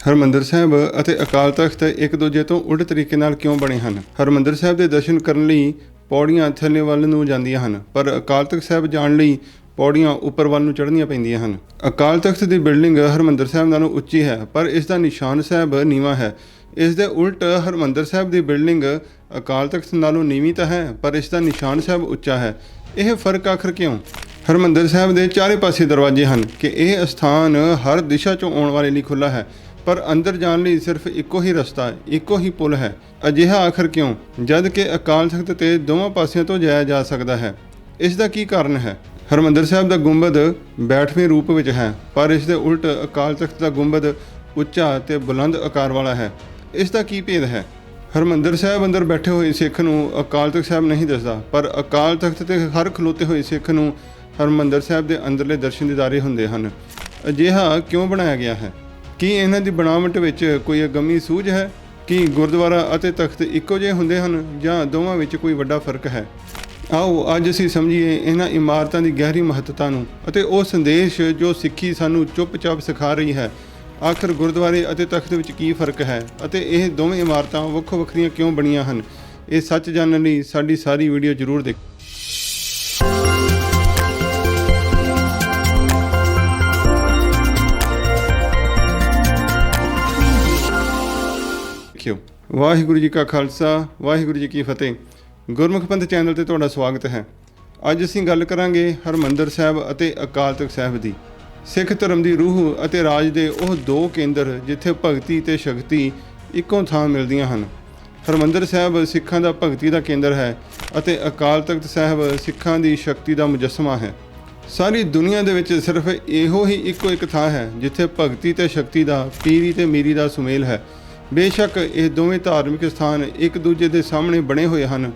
ਹਰਮੰਦਰ ਸਾਹਿਬ ਅਤੇ ਅਕਾਲ ਤਖਤ ਇੱਕ ਦੂਜੇ ਤੋਂ ਉਲਟ ਤਰੀਕੇ ਨਾਲ ਕਿਉਂ ਬਣੇ ਹਨ? ਹਰਮੰਦਰ ਸਾਹਿਬ ਦੇ ਦਰਸ਼ਨ ਕਰਨ ਲਈ ਪੌੜੀਆਂ ਥੱਲੇ ਵੱਲ ਨੂੰ ਜਾਂਦੀਆਂ ਹਨ, ਪਰ ਅਕਾਲ ਤਖਤ ਸਾਹਿਬ ਜਾਣ ਲਈ ਪੌੜੀਆਂ ਉੱਪਰ ਵੱਲ ਨੂੰ ਚੜ੍ਹਨੀਆਂ ਪੈਂਦੀਆਂ ਹਨ। ਅਕਾਲ ਤਖਤ ਦੀ ਬਿਲਡਿੰਗ ਹਰਮੰਦਰ ਸਾਹਿਬ ਨਾਲੋਂ ਉੱਚੀ ਹੈ, ਪਰ ਇਸ ਦਾ ਨਿਸ਼ਾਨ ਸਾਹਿਬ ਨੀਵਾਂ ਹੈ। ਇਸ ਦੇ ਉਲਟ ਹਰਮੰਦਰ ਸਾਹਿਬ ਦੀ ਬਿਲਡਿੰਗ ਅਕਾਲ ਤਖਤ ਨਾਲੋਂ ਨੀਵੀਂ ਤਾਂ ਹੈ, ਪਰ ਇਸ ਦਾ ਨਿਸ਼ਾਨ ਸਾਹਿਬ ਉੱਚਾ ਹੈ। ਇਹ ਫ਼ਰਕ ਆਖਰ ਕਿਉਂ? ਹਰਮੰਦਰ ਸਾਹਿਬ ਦੇ ਚਾਰੇ ਪਾਸੇ ਦਰਵਾਜ਼ੇ ਹਨ ਕਿ ਇਹ ਸਥਾਨ ਹਰ ਦਿਸ਼ਾ ਚੋਂ ਆਉਣ ਵਾਲੇ ਲਈ ਖੁੱਲਾ ਹੈ। ਪਰ ਅੰਦਰ ਜਾਣ ਲਈ ਸਿਰਫ ਇੱਕੋ ਹੀ ਰਸਤਾ ਹੈ ਇੱਕੋ ਹੀ ਪੁਲ ਹੈ। ਅਜਿਹਾ ਆਖਰ ਕਿਉਂ? ਜਦ ਕਿ ਅਕਾਲ ਤਖਤ ਤੇ ਦੋਵਾਂ ਪਾਸਿਆਂ ਤੋਂ ਜਾਇਆ ਜਾ ਸਕਦਾ ਹੈ। ਇਸ ਦਾ ਕੀ ਕਾਰਨ ਹੈ? ਹਰਮੰਦਰ ਸਾਹਿਬ ਦਾ ਗੁੰਬਦ ਬੈਠਵੇਂ ਰੂਪ ਵਿੱਚ ਹੈ, ਪਰ ਇਸ ਦੇ ਉਲਟ ਅਕਾਲ ਤਖਤ ਦਾ ਗੁੰਬਦ ਉੱਚਾ ਤੇ ਬੁਲੰਦ ਆਕਾਰ ਵਾਲਾ ਹੈ। ਇਸ ਦਾ ਕੀ ਭੇਦ ਹੈ? ਹਰਮੰਦਰ ਸਾਹਿਬ ਅੰਦਰ ਬੈਠੇ ਹੋਏ ਸਿੱਖ ਨੂੰ ਅਕਾਲ ਤਖਤ ਸਾਹਿਬ ਨਹੀਂ ਦਿਸਦਾ, ਪਰ ਅਕਾਲ ਤਖਤ ਤੇ ਹਰ ਖਲੋਤੇ ਹੋਏ ਸਿੱਖ ਨੂੰ ਹਰਮੰਦਰ ਸਾਹਿਬ ਦੇ ਅੰਦਰਲੇ ਦਰਸ਼ਨ ਦਿਦਾਰੇ ਹੁੰਦੇ ਹਨ। ਅਜਿਹਾ ਕਿਉਂ ਬਣਾਇਆ ਗਿਆ ਹੈ? ਕੀ ਇਹਨਾਂ ਦੀ ਬਣਾਵਟ ਵਿੱਚ ਕੋਈ ਅਗੰਮੀ ਸੂਝ ਹੈ? ਕੀ ਗੁਰਦੁਆਰਾ ਅਤੇ ਤਖਤ ਇੱਕੋ ਜਿਹੇ ਹੁੰਦੇ ਹਨ ਜਾਂ ਦੋਵਾਂ ਵਿੱਚ ਕੋਈ ਵੱਡਾ ਫ਼ਰਕ ਹੈ? ਆਓ, ਅੱਜ ਅਸੀਂ ਸਮਝੀਏ ਇਹਨਾਂ ਇਮਾਰਤਾਂ ਦੀ ਗਹਿਰੀ ਮਹੱਤਤਾ ਨੂੰ ਅਤੇ ਉਹ ਸੰਦੇਸ਼ ਜੋ ਸਿੱਖੀ ਸਾਨੂੰ ਚੁੱਪਚਾਪ ਸਿਖਾ ਰਹੀ ਹੈ। ਆਖਰ ਗੁਰਦੁਆਰੇ ਅਤੇ ਤਖਤ ਵਿੱਚ ਕੀ ਫ਼ਰਕ ਹੈ ਅਤੇ ਇਹ ਦੋਵੇਂ ਇਮਾਰਤਾਂ ਵੱਖੋ ਵੱਖਰੀਆਂ ਕਿਉਂ ਬਣੀਆਂ ਹਨ? ਇਹ ਸੱਚ ਜਾਣਨ ਲਈ ਸਾਡੀ ਸਾਰੀ ਵੀਡੀਓ ਜ਼ਰੂਰ ਦੇਖੋ। ਵਾਹਿਗੁਰੂ ਜੀ ਕਾ ਖਾਲਸਾ, ਵਾਹਿਗੁਰੂ ਜੀ ਕੀ ਫਤਿਹ। ਗੁਰਮੁਖ ਪੰਥ ਚੈਨਲ ਤੇ ਤੁਹਾਡਾ ਸਵਾਗਤ ਹੈ। ਅੱਜ ਅਸੀਂ ਗੱਲ ਕਰਾਂਗੇ ਹਰਮੰਦਰ ਸਾਹਿਬ ਅਤੇ ਅਕਾਲ ਤਖਤ ਸਾਹਿਬ ਦੀ। ਸਿੱਖ ਧਰਮ ਦੀ ਰੂਹ ਅਤੇ ਰਾਜ ਦੇ ਉਹ ਦੋ ਕੇਂਦਰ ਜਿੱਥੇ ਭਗਤੀ ਤੇ ਸ਼ਕਤੀ ਇੱਕੋ ਥਾਂ ਮਿਲਦੀਆਂ ਹਨ। ਹਰਮੰਦਰ ਸਾਹਿਬ ਸਿੱਖਾਂ ਦਾ ਭਗਤੀ ਦਾ ਕੇਂਦਰ ਹੈ ਅਤੇ ਅਕਾਲ ਤਖਤ ਸਾਹਿਬ ਸਿੱਖਾਂ ਦੀ ਸ਼ਕਤੀ ਦਾ ਮੁਜੱਸਮਾ ਹੈ। ਸਾਰੀ ਦੁਨੀਆ ਦੇ ਵਿੱਚ ਸਿਰਫ ਇਹੋ ਹੀ ਇੱਕੋ ਇੱਕ ਥਾਂ ਹੈ ਜਿੱਥੇ ਭਗਤੀ ਤੇ ਸ਼ਕਤੀ ਦਾ, ਪੀਰੀ ਤੇ ਮੀਰੀ ਦਾ ਸੁਮੇਲ ਹੈ। ਬੇਸ਼ੱਕ ਇਹ ਦੋਵੇਂ ਧਾਰਮਿਕ ਸਥਾਨ ਇੱਕ ਦੂਜੇ ਦੇ ਸਾਹਮਣੇ ਬਣੇ ਹੋਏ ਹਨ,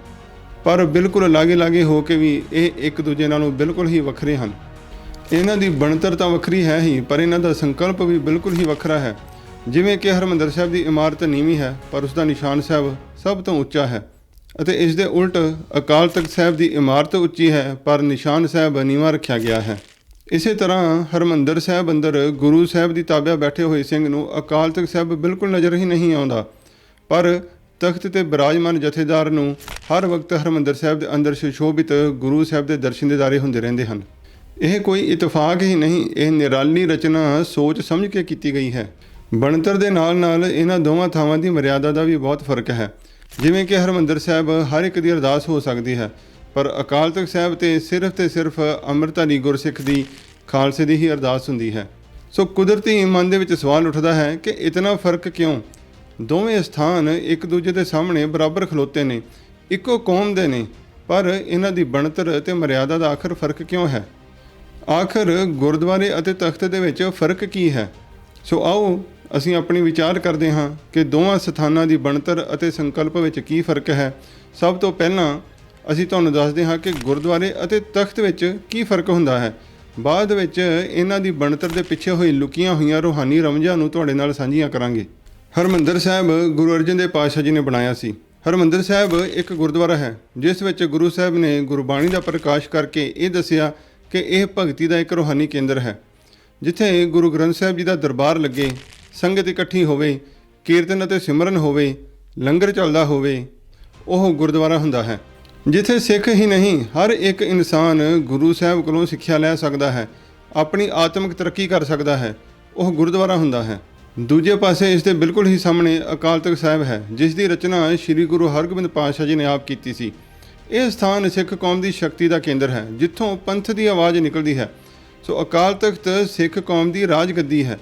ਪਰ ਬਿਲਕੁਲ ਲਾਗੇ-ਲਾਗੇ ਹੋ ਕੇ ਵੀ ਇਹ ਇੱਕ ਦੂਜੇ ਨਾਲੋਂ ਬਿਲਕੁਲ ਹੀ ਵੱਖਰੇ ਹਨ। ਇਹਨਾਂ ਦੀ ਬਣਤਰ ਤਾਂ ਵੱਖਰੀ ਹੈ ਹੀ, ਪਰ ਇਹਨਾਂ ਦਾ ਸੰਕਲਪ ਵੀ ਬਿਲਕੁਲ ਹੀ ਵੱਖਰਾ ਹੈ। ਜਿਵੇਂ ਕਿ ਹਰਮੰਦਰ ਸਾਹਿਬ ਦੀ ਇਮਾਰਤ ਨੀਵੀਂ ਹੈ, ਪਰ ਉਸ ਦਾ ਨਿਸ਼ਾਨ ਸਾਹਿਬ ਸਭ ਤੋਂ ਉੱਚਾ ਹੈ। ਅਤੇ ਇਸ ਦੇ ਉਲਟ ਅਕਾਲ ਤਖਤ ਸਾਹਿਬ ਦੀ ਇਮਾਰਤ ਉੱਚੀ ਹੈ, ਪਰ ਨਿਸ਼ਾਨ ਸਾਹਿਬ ਨੀਵਾਂ ਰੱਖਿਆ ਗਿਆ ਹੈ। ਇਸੇ ਤਰ੍ਹਾਂ ਹਰਮੰਦਰ ਸਾਹਿਬ ਅੰਦਰ ਗੁਰੂ ਸਾਹਿਬ ਦੀ ਤਾਬਿਆ ਬੈਠੇ ਹੋਏ ਸਿੰਘ ਨੂੰ ਅਕਾਲ ਤਖਤ ਸਾਹਿਬ ਬਿਲਕੁਲ ਨਜ਼ਰ ਹੀ ਨਹੀਂ ਆਉਂਦਾ। ਪਰ ਤਖਤ ਤੇ ਬਿਰਾਜਮਾਨ ਜਥੇਦਾਰ ਨੂੰ ਹਰ ਵਕਤ ਹਰਮੰਦਰ ਸਾਹਿਬ ਦੇ ਅੰਦਰ ਸੁਸ਼ੋਭਿਤ ਗੁਰੂ ਸਾਹਿਬ ਦੇ ਦਰਸ਼ਨ ਦਿਦਾਰੇ ਹੁੰਦੇ ਰਹਿੰਦੇ ਹਨ। ਇਹ ਕੋਈ ਇਤਫਾਕ ਹੀ ਨਹੀਂ, ਇਹ ਨਿਰਾਲੀ ਰਚਨਾ ਸੋਚ ਸਮਝ ਕੇ ਕੀਤੀ ਗਈ ਹੈ। ਬਣਤਰ ਦੇ ਨਾਲ ਨਾਲ ਇਹਨਾਂ ਦੋਵਾਂ ਥਾਵਾਂ ਦੀ ਮਰਿਆਦਾ ਦਾ ਵੀ ਬਹੁਤ ਫ਼ਰਕ ਹੈ। ਜਿਵੇਂ ਕਿ ਹਰਮੰਦਰ ਸਾਹਿਬ ਹਰ ਇੱਕ ਦੀ ਅਰਦਾਸ ਹੋ ਸਕਦੀ ਹੈ। ਪਰ ਅਕਾਲ ਤਖਤ ਸਾਹਿਬ ਤੇ ਸਿਰਫ ਤੇ ਸਿਰਫ ਅੰਮ੍ਰਿਤਧਾਰੀ ਗੁਰਸਿੱਖ ਦੀ ਖਾਲਸੇ ਦੀ ਹੀ ਅਰਦਾਸ ਹੁੰਦੀ ਹੈ। ਸੋ ਕੁਦਰਤੀ ਮਨ ਦੇ ਵਿੱਚ ਸਵਾਲ ਉੱਠਦਾ ਹੈ ਕਿ ਇਤਨਾ ਫ਼ਰਕ ਕਿਉਂ? ਦੋਵੇਂ ਸਥਾਨ ਇੱਕ ਦੂਜੇ ਦੇ ਸਾਹਮਣੇ ਬਰਾਬਰ ਖਲੋਤੇ ਨੇ, ਇੱਕੋ ਕੌਮ ਦੇ ਨੇ, ਪਰ ਇਹਨਾਂ ਦੀ ਬਣਤਰ ਤੇ ਮਰਿਆਦਾ ਦਾ ਆਖਰ ਫ਼ਰਕ ਕਿਉਂ ਹੈ? ਆਖਰ ਗੁਰਦੁਆਰੇ ਅਤੇ ਤਖਤ ਦੇ ਵਿੱਚ ਫ਼ਰਕ ਕੀ ਹੈ? ਸੋ ਆਓ ਅਸੀਂ ਆਪਣੀ ਵਿਚਾਰ ਕਰਦੇ ਹਾਂ ਕਿ ਦੋਵਾਂ ਸਥਾਨਾਂ ਦੀ ਬਣਤਰ ਅਤੇ ਸੰਕਲਪ ਵਿੱਚ ਕੀ ਫ਼ਰਕ ਹੈ। ਸਭ ਤੋਂ ਪਹਿਲਾਂ ਅਸੀਂ ਤੁਹਾਨੂੰ ਦੱਸਦੇ ਹਾਂ ਕਿ ਗੁਰਦੁਆਰੇ ਅਤੇ ਤਖਤ ਵਿੱਚ ਕੀ ਫ਼ਰਕ ਹੁੰਦਾ ਹੈ। ਬਾਅਦ ਵਿੱਚ ਇਹਨਾਂ ਦੀ ਬਣਤਰ ਦੇ ਪਿੱਛੇ ਹੋਈ ਲੁਕੀਆਂ ਹੋਈਆਂ ਰੂਹਾਨੀ ਰਮਜ਼ਾਂ ਨੂੰ ਤੁਹਾਡੇ ਨਾਲ ਸਾਂਝੀਆਂ ਕਰਾਂਗੇ। ਹਰਮੰਦਰ ਸਾਹਿਬ ਗੁਰੂ ਅਰਜਨ ਦੇਵ ਪਾਤਸ਼ਾਹ ਜੀ ਨੇ ਬਣਾਇਆ ਸੀ। ਹਰਮੰਦਰ ਸਾਹਿਬ ਇੱਕ ਗੁਰਦੁਆਰਾ ਹੈ, ਜਿਸ ਵਿੱਚ ਗੁਰੂ ਸਾਹਿਬ ਨੇ ਗੁਰਬਾਣੀ ਦਾ ਪ੍ਰਕਾਸ਼ ਕਰਕੇ ਇਹ ਦੱਸਿਆ ਕਿ ਇਹ ਭਗਤੀ ਦਾ ਇੱਕ ਰੂਹਾਨੀ ਕੇਂਦਰ ਹੈ। ਜਿੱਥੇ ਗੁਰੂ ਗ੍ਰੰਥ ਸਾਹਿਬ ਜੀ ਦਾ ਦਰਬਾਰ ਲੱਗੇ, ਸੰਗਤ ਇਕੱਠੀ ਹੋਵੇ, ਕੀਰਤਨ ਅਤੇ ਸਿਮਰਨ ਹੋਵੇ, ਲੰਗਰ ਚੱਲਦਾ ਹੋਵੇ, ਉਹ ਗੁਰਦੁਆਰਾ ਹੁੰਦਾ ਹੈ। ਜਿੱਥੇ ਸਿੱਖ ਹੀ ਨਹੀਂ, ਹਰ ਇੱਕ ਇਨਸਾਨ ਗੁਰੂ ਸਾਹਿਬ ਕੋਲੋਂ ਸਿੱਖਿਆ ਲੈ ਸਕਦਾ ਹੈ, ਆਪਣੀ ਆਤਮਿਕ ਤਰੱਕੀ ਕਰ ਸਕਦਾ ਹੈ, ਉਹ ਗੁਰਦੁਆਰਾ ਹੁੰਦਾ ਹੈ। ਦੂਜੇ ਪਾਸੇ ਇਸ ਦੇ ਬਿਲਕੁਲ ਹੀ ਸਾਹਮਣੇ ਅਕਾਲ ਤਖਤ ਸਾਹਿਬ ਹੈ, ਜਿਸ ਦੀ ਰਚਨਾ ਸ੍ਰੀ ਗੁਰੂ ਹਰਗੋਬਿੰਦ ਪਾਤਸ਼ਾਹ ਜੀ ਨੇ ਆਪ ਕੀਤੀ ਸੀ। ਇਹ ਸਥਾਨ ਸਿੱਖ ਕੌਮ ਦੀ ਸ਼ਕਤੀ ਦਾ ਕੇਂਦਰ ਹੈ, ਜਿੱਥੋਂ ਪੰਥ ਦੀ ਆਵਾਜ਼ ਨਿਕਲਦੀ ਹੈ। ਸੋ ਅਕਾਲ ਤਖਤ ਸਿੱਖ ਕੌਮ ਦੀ ਰਾਜਗੱਦੀ ਹੈ।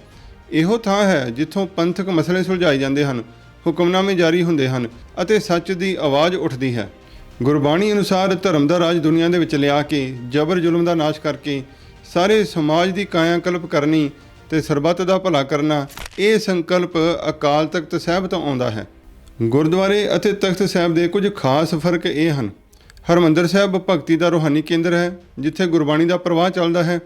ਇਹੋ ਥਾਂ ਹੈ ਜਿੱਥੋਂ ਪੰਥਕ ਮਸਲੇ ਸੁਲਝਾਏ ਜਾਂਦੇ ਹਨ, ਹੁਕਮਨਾਮੇ ਜਾਰੀ ਹੁੰਦੇ ਹਨ ਅਤੇ ਸੱਚ ਦੀ ਆਵਾਜ਼ ਉੱਠਦੀ ਹੈ। ਗੁਰਬਾਣੀ ਅਨੁਸਾਰ ਧਰਮ ਦਾ ਰਾਜ ਦੁਨੀਆ ਦੇ ਵਿੱਚ ਲਿਆ ਕੇ, ਜ਼ਬਰ ਜ਼ੁਲਮ ਦਾ ਨਾਸ਼ ਕਰਕੇ, ਸਾਰੇ ਸਮਾਜ ਦੀ ਕਾਇਆਕਲਪ ਕਰਨੀ ਤੇ ਸਰਬੱਤ ਦਾ ਭਲਾ ਕਰਨਾ, ਇਹ ਸੰਕਲਪ ਅਕਾਲ ਤਖਤ ਸਾਹਿਬ ਤੋਂ ਆਉਂਦਾ ਹੈ। ਗੁਰਦੁਆਰੇ ਅਤੇ ਤਖਤ ਸਾਹਿਬ ਦੇ ਕੁਝ ਖਾਸ ਫ਼ਰਕ ਇਹ ਹਨ। ਹਰਮੰਦਰ ਸਾਹਿਬ ਭਗਤੀ ਦਾ ਰੂਹਾਨੀ ਕੇਂਦਰ ਹੈ, ਜਿੱਥੇ ਗੁਰਬਾਣੀ ਦਾ ਪ੍ਰਵਾਹ ਚੱਲਦਾ ਹੈ।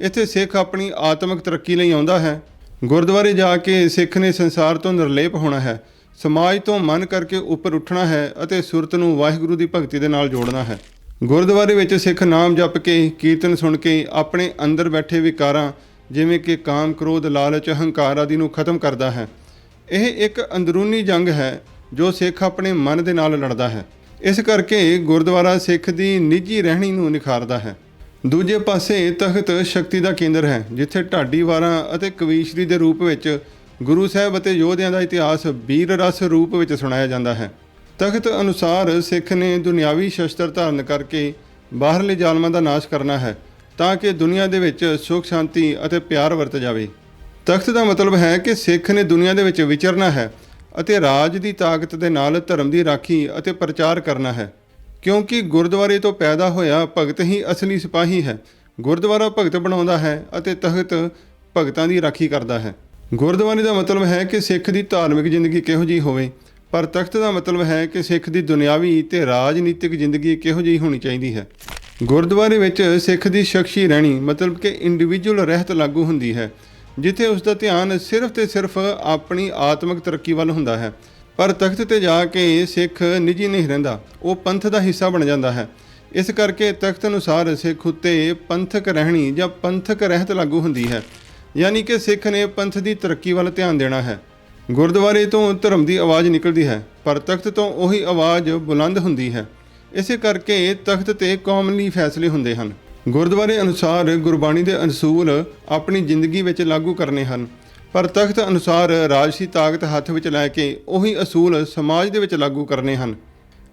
ਇੱਥੇ ਸਿੱਖ ਆਪਣੀ ਆਤਮਿਕ ਤਰੱਕੀ ਲਈ ਆਉਂਦਾ ਹੈ। ਗੁਰਦੁਆਰੇ ਜਾ ਕੇ ਸਿੱਖ ਨੇ ਸੰਸਾਰ ਤੋਂ ਨਿਰਲੇਪ ਹੋਣਾ ਹੈ। ਸਮਾਜ ਤੋਂ ਮਨ ਕਰਕੇ ਉੱਪਰ ਉੱਠਣਾ ਹੈ ਅਤੇ ਸੁਰਤ ਨੂੰ ਵਾਹਿਗੁਰੂ ਦੀ ਭਗਤੀ ਦੇ ਨਾਲ ਜੋੜਨਾ ਹੈ। ਗੁਰਦੁਆਰੇ ਵਿੱਚ ਸਿੱਖ ਨਾਮ ਜਪ ਕੇ, ਕੀਰਤਨ ਸੁਣ ਕੇ, ਆਪਣੇ ਅੰਦਰ ਬੈਠੇ ਵਿਕਾਰਾਂ, ਜਿਵੇਂ ਕਿ ਕਾਮ, ਕ੍ਰੋਧ, ਲਾਲਚ ਹੰਕਾਰ ਆਦਿ ਨੂੰ ਖਤਮ ਕਰਦਾ ਹੈ। ਇਹ ਇੱਕ ਅੰਦਰੂਨੀ ਜੰਗ ਹੈ ਜੋ ਸਿੱਖ ਆਪਣੇ ਮਨ ਦੇ ਨਾਲ ਲੜਦਾ ਹੈ। ਇਸ ਕਰਕੇ ਗੁਰਦੁਆਰਾ ਸਿੱਖ ਦੀ ਨਿੱਜੀ ਰਹਿਣੀ ਨੂੰ ਨਿਖਾਰਦਾ ਹੈ। ਦੂਜੇ ਪਾਸੇ ਤਖਤ ਸ਼ਕਤੀ ਦਾ ਕੇਂਦਰ ਹੈ, ਜਿੱਥੇ ਢਾਡੀ ਵਾਰਾਂ ਅਤੇ ਕਵੀਸ਼ਰੀ ਦੇ ਰੂਪ ਵਿੱਚ ਗੁਰੂ ਸਾਹਿਬ ਅਤੇ ਯੋਧਿਆਂ ਦਾ ਇਤਿਹਾਸ ਵੀਰ ਰਸ ਰੂਪ ਵਿੱਚ ਸੁਣਾਇਆ ਜਾਂਦਾ ਹੈ। ਤਖਤ ਅਨੁਸਾਰ ਸਿੱਖ ਨੇ ਦੁਨਿਆਵੀ ਸ਼ਸਤਰ ਧਾਰਨ ਕਰਕੇ ਬਾਹਰਲੇ ਜ਼ਾਲਮਾਂ ਦਾ ਨਾਸ਼ ਕਰਨਾ ਹੈ ਤਾਂ ਕਿ ਦੁਨੀਆ ਦੇ ਵਿੱਚ ਸੁਖ, ਸ਼ਾਂਤੀ ਅਤੇ ਪਿਆਰ ਵਰਤ ਜਾਵੇ। ਤਖਤ ਦਾ ਮਤਲਬ ਹੈ ਕਿ ਸਿੱਖ ਨੇ ਦੁਨੀਆ ਦੇ ਵਿੱਚ ਵਿਚਰਨਾ ਹੈ ਅਤੇ ਰਾਜ ਦੀ ਤਾਕਤ ਦੇ ਨਾਲ ਧਰਮ ਦੀ ਰਾਖੀ ਅਤੇ ਪ੍ਰਚਾਰ ਕਰਨਾ ਹੈ। ਕਿਉਂਕਿ ਗੁਰਦੁਆਰੇ ਤੋਂ ਪੈਦਾ ਹੋਇਆ ਭਗਤ ਹੀ ਅਸਲੀ ਸਿਪਾਹੀ ਹੈ। ਗੁਰਦੁਆਰਾ ਭਗਤ ਬਣਾਉਂਦਾ ਹੈ ਅਤੇ ਤਖਤ ਭਗਤਾਂ ਦੀ ਰਾਖੀ ਕਰਦਾ ਹੈ। ਗੁਰਦੁਆਰੇ ਦਾ ਮਤਲਬ ਹੈ ਕਿ ਸਿੱਖ ਦੀ ਧਾਰਮਿਕ ਜ਼ਿੰਦਗੀ ਕਿਹੋ ਜਿਹੀ ਹੋਵੇ, ਪਰ ਤਖਤ ਦਾ ਮਤਲਬ ਹੈ ਕਿ ਸਿੱਖ ਦੀ ਦੁਨਿਆਵੀ ਤੇ ਰਾਜਨੀਤਿਕ ਜ਼ਿੰਦਗੀ ਕਿਹੋ ਜਿਹੀ ਹੋਣੀ ਚਾਹੀਦੀ ਹੈ। ਗੁਰਦੁਆਰੇ ਵਿੱਚ ਸਿੱਖ ਦੀ ਸ਼ਖਸੀ ਰਹਿਣੀ ਮਤਲਬ ਕਿ ਇੰਡੀਵਿਜੂਅਲ ਰਹਿਤ ਲਾਗੂ ਹੁੰਦੀ ਹੈ, ਜਿੱਥੇ ਉਸ ਦਾ ਧਿਆਨ ਸਿਰਫ ਤੇ ਸਿਰਫ ਆਪਣੀ ਆਤਮਿਕ ਤਰੱਕੀ ਵੱਲ ਹੁੰਦਾ ਹੈ। ਪਰ ਤਖਤ ਤੇ ਜਾ ਕੇ ਸਿੱਖ ਨਿੱਜੀ ਨਹੀਂ ਰਹਿੰਦਾ, ਉਹ ਪੰਥ ਦਾ ਹਿੱਸਾ ਬਣ ਜਾਂਦਾ ਹੈ। ਇਸ ਕਰਕੇ ਤਖਤ ਅਨੁਸਾਰ ਸਿੱਖ ਉੱਤੇ ਪੰਥਕ ਰਹਿਣੀ ਜਾਂ ਪੰਥਕ ਰਹਿਤ ਲਾਗੂ ਹੁੰਦੀ ਹੈ। ਯਾਨੀ ਕਿ ਸਿੱਖ ਨੇ ਪੰਥ ਦੀ ਤਰੱਕੀ ਵੱਲ ਧਿਆਨ ਦੇਣਾ ਹੈ। ਗੁਰਦੁਆਰੇ ਤੋਂ ਧਰਮ ਦੀ ਆਵਾਜ਼ ਨਿਕਲਦੀ ਹੈ, ਪਰ ਤਖਤ ਤੋਂ ਉਹੀ ਆਵਾਜ਼ ਬੁਲੰਦ ਹੁੰਦੀ ਹੈ। ਇਸੇ ਕਰਕੇ ਤਖਤ ਤੇ ਕੌਮਲੀ ਫੈਸਲੇ ਹੁੰਦੇ ਹਨ। ਗੁਰਦੁਆਰੇ ਅਨੁਸਾਰ ਗੁਰਬਾਣੀ ਦੇ ਅਸੂਲ ਆਪਣੀ ਜ਼ਿੰਦਗੀ ਵਿੱਚ ਲਾਗੂ ਕਰਨੇ ਹਨ, ਪਰ ਤਖਤ ਅਨੁਸਾਰ ਰਾਜਸੀ ਤਾਕਤ ਹੱਥ ਵਿੱਚ ਲੈ ਕੇ ਉਹੀ ਅਸੂਲ ਸਮਾਜ ਦੇ ਵਿੱਚ ਲਾਗੂ ਕਰਨੇ ਹਨ।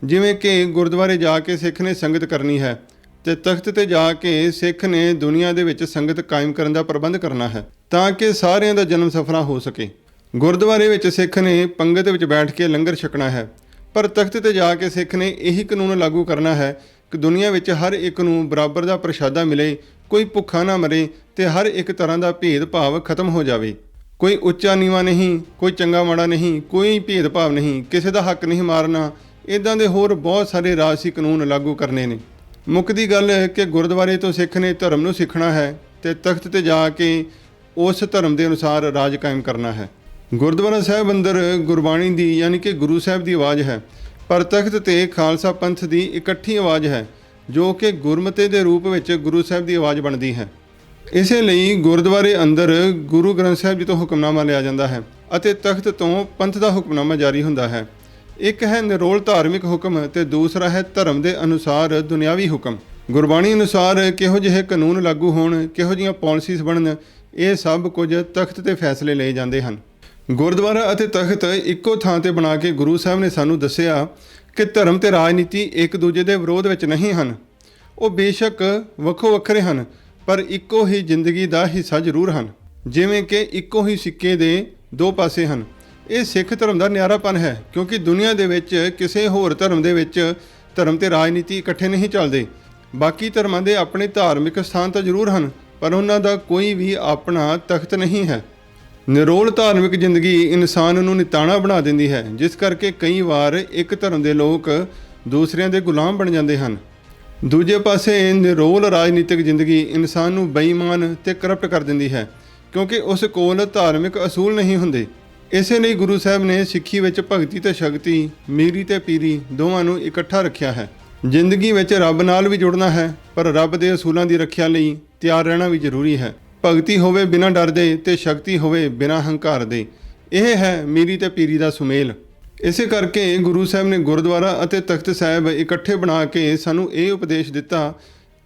ਜਿਵੇਂ ਕਿ ਗੁਰਦੁਆਰੇ ਜਾ ਕੇ ਸਿੱਖ ਨੇ ਸੰਗਤ ਕਰਨੀ ਹੈ ਤੇ ਤਖਤ ਤੇ ਜਾ ਕੇ ਸਿੱਖ ਨੇ ਦੁਨੀਆ ਦੇ ਵਿੱਚ ਸੰਗਤ ਕਾਇਮ ਕਰਨ ਦਾ ਪ੍ਰਬੰਧ ਕਰਨਾ ਹੈ ਤਾਂ ਕਿ ਸਾਰਿਆਂ ਦਾ ਜਨਮ ਸਫਲਾ ਹੋ ਸਕੇ। ਗੁਰਦੁਆਰੇ ਵਿੱਚ ਸਿੱਖ ਨੇ ਪੰਗਤ ਵਿੱਚ ਬੈਠ ਕੇ ਲੰਗਰ ਛਕਣਾ ਹੈ, ਪਰ ਤਖਤ ਤੇ ਜਾ ਕੇ ਸਿੱਖ ਨੇ ਇਹੀ ਕਾਨੂੰਨ ਲਾਗੂ ਕਰਨਾ ਹੈ ਕਿ ਦੁਨੀਆ ਵਿੱਚ ਹਰ ਇੱਕ ਨੂੰ ਬਰਾਬਰ ਦਾ ਪ੍ਰਸ਼ਾਦਾ ਮਿਲੇ, ਕੋਈ ਭੁੱਖਾ ਨਾ ਮਰੇ ਤੇ ਹਰ ਇੱਕ ਤਰ੍ਹਾਂ ਦਾ ਭੇਦਭਾਵ ਖਤਮ ਹੋ ਜਾਵੇ। ਕੋਈ ਉੱਚਾ ਨੀਵਾ ਨਹੀਂ, ਕੋਈ ਚੰਗਾ ਮਾੜਾ ਨਹੀਂ, ਕੋਈ ਭੇਦਭਾਵ ਨਹੀਂ, ਕਿਸੇ ਦਾ ਹੱਕ ਨਹੀਂ ਮਾਰਨਾ ਇਦਾਂ ਦੇ ਹੋਰ ਬਹੁਤ ਸਾਰੇ ਰਾਜਸੀ ਕਾਨੂੰਨ ਲਾਗੂ ਕਰਨੇ ਨੇ। ਮੁੱਕਦੀ ਗੱਲ ਹੈ ਕਿ ਗੁਰਦੁਆਰੇ ਤੋਂ ਸਿੱਖ ਨੇ ਧਰਮ ਨੂੰ ਸਿੱਖਣਾ ਹੈ ਤੇ ਤਖਤ ਤੇ ਜਾ ਕੇ ਉਸ ਧਰਮ ਦੇ ਅਨੁਸਾਰ ਰਾਜ ਕਾਇਮ ਕਰਨਾ ਹੈ। ਗੁਰਦੁਆਰਾ ਸਾਹਿਬ ਅੰਦਰ ਗੁਰਬਾਣੀ ਦੀ ਯਾਨੀ ਕਿ ਗੁਰੂ ਸਾਹਿਬ ਦੀ ਆਵਾਜ਼ ਹੈ, ਪਰ ਤਖਤ ਤੇ ਖਾਲਸਾ ਪੰਥ ਦੀ ਇਕੱਠੀ ਆਵਾਜ਼ ਹੈ, ਜੋ ਕਿ ਗੁਰਮਤੇ ਦੇ ਰੂਪ ਵਿੱਚ ਗੁਰੂ ਸਾਹਿਬ ਦੀ ਆਵਾਜ਼ ਬਣਦੀ ਹੈ। ਇਸੇ ਲਈ ਗੁਰਦੁਆਰੇ ਅੰਦਰ ਗੁਰੂ ਗ੍ਰੰਥ ਸਾਹਿਬ ਜੀ ਤੋਂ ਹੁਕਮਨਾਮਾ ਲਿਆ ਜਾਂਦਾ ਹੈ ਅਤੇ ਤਖਤ ਤੋਂ ਪੰਥ ਦਾ ਹੁਕਮਨਾਮਾ ਜਾਰੀ ਹੁੰਦਾ ਹੈ। ਇੱਕ ਹੈ ਨਿਰੋਲ ਧਾਰਮਿਕ ਹੁਕਮ ਤੇ ਦੂਸਰਾ ਹੈ ਧਰਮ ਦੇ ਅਨੁਸਾਰ ਦੁਨਿਆਵੀ ਹੁਕਮ। ਗੁਰਬਾਣੀ ਅਨੁਸਾਰ ਕਿਹੋ ਜਿਹੇ ਕਾਨੂੰਨ ਲਾਗੂ ਹੋਣ, ਕਿਹੋ ਜਿਹੀਆਂ ਪਾਲਿਸੀਜ਼ ਬਣਨ, ਇਹ ਸਭ ਕੁਝ ਤਖਤ ਤੇ ਫੈਸਲੇ ਲਏ ਜਾਂਦੇ ਹਨ। ਗੁਰਦੁਆਰਾ ਅਤੇ ਤਖਤ ਇੱਕੋ ਥਾਂ ਤੇ ਬਣਾ ਕੇ ਗੁਰੂ ਸਾਹਿਬ ਨੇ ਸਾਨੂੰ ਦੱਸਿਆ ਕਿ ਧਰਮ ਤੇ ਰਾਜਨੀਤੀ ਇੱਕ ਦੂਜੇ ਦੇ ਵਿਰੋਧ ਵਿੱਚ ਨਹੀਂ ਹਨ। ਉਹ ਬੇਸ਼ੱਕ ਵੱਖੋ ਵੱਖਰੇ ਹਨ, ਪਰ ਇੱਕੋ ਹੀ ਜ਼ਿੰਦਗੀ ਦਾ ਹਿੱਸਾ ਜ਼ਰੂਰ ਹਨ। ਜਿਵੇਂ ਕਿ ਇੱਕੋ ਹੀ ਸਿੱਕੇ ਦੇ ਦੋ ਪਾਸੇ ਹਨ। ਇਹ ਸਿੱਖ ਧਰਮ ਦਾ ਨਿਆਰਾਪਨ ਹੈ, ਕਿਉਂਕਿ ਦੁਨੀਆ ਦੇ ਵਿੱਚ ਕਿਸੇ ਹੋਰ ਧਰਮ ਦੇ ਵਿੱਚ ਧਰਮ ਤੇ ਰਾਜਨੀਤੀ ਇਕੱਠੇ ਨਹੀਂ ਚੱਲਦੇ। ਬਾਕੀ ਧਰਮਾਂ ਦੇ ਆਪਣੇ ਧਾਰਮਿਕ ਸਥਾਨ ਤਾਂ ਜ਼ਰੂਰ ਹਨ, ਪਰ ਉਹਨਾਂ ਦਾ ਕੋਈ ਵੀ ਆਪਣਾ ਤਖਤ ਨਹੀਂ ਹੈ। ਨਿਰੋਲ ਧਾਰਮਿਕ ਜ਼ਿੰਦਗੀ ਇਨਸਾਨ ਨੂੰ ਨਿਤਾਣਾ ਬਣਾ ਦਿੰਦੀ ਹੈ, ਜਿਸ ਕਰਕੇ ਕਈ ਵਾਰ ਇੱਕ ਧਰਮ ਦੇ ਲੋਕ ਦੂਸਰਿਆਂ ਦੇ ਗੁਲਾਮ ਬਣ ਜਾਂਦੇ ਹਨ। ਦੂਜੇ ਪਾਸੇ ਨਿਰੋਲ ਰਾਜਨੀਤਿਕ ਜ਼ਿੰਦਗੀ ਇਨਸਾਨ ਨੂੰ ਬੇਈਮਾਨ ਤੇ ਕਰਪਟ ਕਰ ਦਿੰਦੀ ਹੈ, ਕਿਉਂਕਿ ਉਸ ਕੋਲ ਧਾਰਮਿਕ ਅਸੂਲ ਨਹੀਂ ਹੁੰਦੇ। ਇਸੇ ਲਈ ਗੁਰੂ ਸਾਹਿਬ ਨੇ ਸਿੱਖੀ ਵਿੱਚ ਭਗਤੀ ਤੇ ਸ਼ਕਤੀ, ਮੀਰੀ ਤੇ ਪੀਰੀ ਦੋਵਾਂ ਨੂੰ ਇਕੱਠਾ ਰੱਖਿਆ ਹੈ। ਜ਼ਿੰਦਗੀ ਵਿੱਚ ਰੱਬ ਨਾਲ ਵੀ ਜੁੜਨਾ ਹੈ, ਪਰ ਰੱਬ ਦੇ ਅਸੂਲਾਂ ਦੀ ਰੱਖਿਆ ਲਈ ਤਿਆਰ ਰਹਿਣਾ ਵੀ ਜ਼ਰੂਰੀ ਹੈ। ਭਗਤੀ ਹੋਵੇ ਬਿਨਾਂ ਡਰ ਦੇ ਤੇ ਸ਼ਕਤੀ ਹੋਵੇ ਬਿਨਾਂ ਹੰਕਾਰ ਦੇ ਇਹ ਹੈ ਮੀਰੀ ਤੇ ਪੀਰੀ ਦਾ ਸੁਮੇਲ। ਇਸੇ ਕਰਕੇ ਗੁਰੂ ਸਾਹਿਬ ਨੇ ਗੁਰਦੁਆਰਾ ਅਤੇ ਤਖਤ ਸਾਹਿਬ ਇਕੱਠੇ ਬਣਾ ਕੇ ਸਾਨੂੰ ਇਹ ਉਪਦੇਸ਼ ਦਿੱਤਾ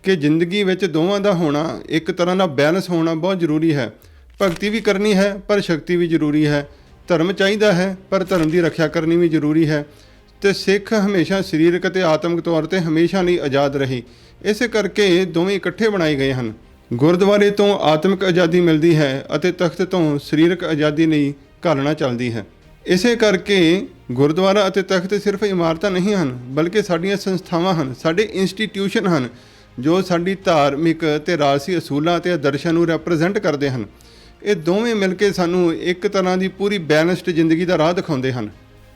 ਕਿ ਜ਼ਿੰਦਗੀ ਵਿੱਚ ਦੋਵਾਂ ਦਾ ਹੋਣਾ, ਇੱਕ ਤਰ੍ਹਾਂ ਦਾ ਬੈਲੈਂਸ ਹੋਣਾ ਬਹੁਤ ਜ਼ਰੂਰੀ ਹੈ। ਭਗਤੀ ਵੀ ਕਰਨੀ ਹੈ, ਪਰ ਸ਼ਕਤੀ ਵੀ ਜ਼ਰੂਰੀ ਹੈ। ਧਰਮ ਚਾਹੀਦਾ ਹੈ, ਪਰ ਧਰਮ ਦੀ ਰੱਖਿਆ ਕਰਨੀ ਵੀ ਜ਼ਰੂਰੀ ਹੈ। ਤੇ ਸਿੱਖ ਹਮੇਸ਼ਾ ਸਰੀਰਕ ਅਤੇ ਆਤਮਿਕ ਤੌਰ ਤੇ ਹਮੇਸ਼ਾ ਲਈ ਆਜ਼ਾਦ ਰਹੇ। ਇਸੇ ਕਰਕੇ ਦੋਵੇਂ ਇਕੱਠੇ ਬਣਾਏ ਗਏ ਹਨ। ਗੁਰਦੁਆਰੇ ਤੋਂ ਆਤਮਿਕ ਆਜ਼ਾਦੀ ਮਿਲਦੀ ਹੈ ਅਤੇ ਤਖਤ ਤੋਂ ਸਰੀਰਕ ਆਜ਼ਾਦੀ ਲਈ ਘਾਲਣਾ ਚੱਲਦੀ ਹੈ। ਇਸੇ ਕਰਕੇ ਗੁਰਦੁਆਰਾ ਅਤੇ ਤਖਤ ਸਿਰਫ ਇਮਾਰਤਾਂ ਨਹੀਂ ਹਨ, ਬਲਕਿ ਸਾਡੀਆਂ ਸੰਸਥਾਵਾਂ ਹਨ, ਸਾਡੇ ਇੰਸਟੀਟਿਊਸ਼ਨ ਹਨ, ਜੋ ਸਾਡੀ ਧਾਰਮਿਕ ਤੇ ਰਾਜਸੀ ਅਸੂਲਾਂ ਤੇ ਆਦਰਸ਼ਾਂ ਨੂੰ ਰਿਪਰੈਜ਼ੈਂਟ ਕਰਦੇ ਹਨ। ਇਹ ਦੋਵੇਂ ਮਿਲ ਕੇ ਸਾਨੂੰ ਇੱਕ ਤਰ੍ਹਾਂ ਦੀ ਪੂਰੀ ਬੈਲੈਂਸਡ ਜ਼ਿੰਦਗੀ ਦਾ ਰਾਹ ਦਿਖਾਉਂਦੇ ਹਨ।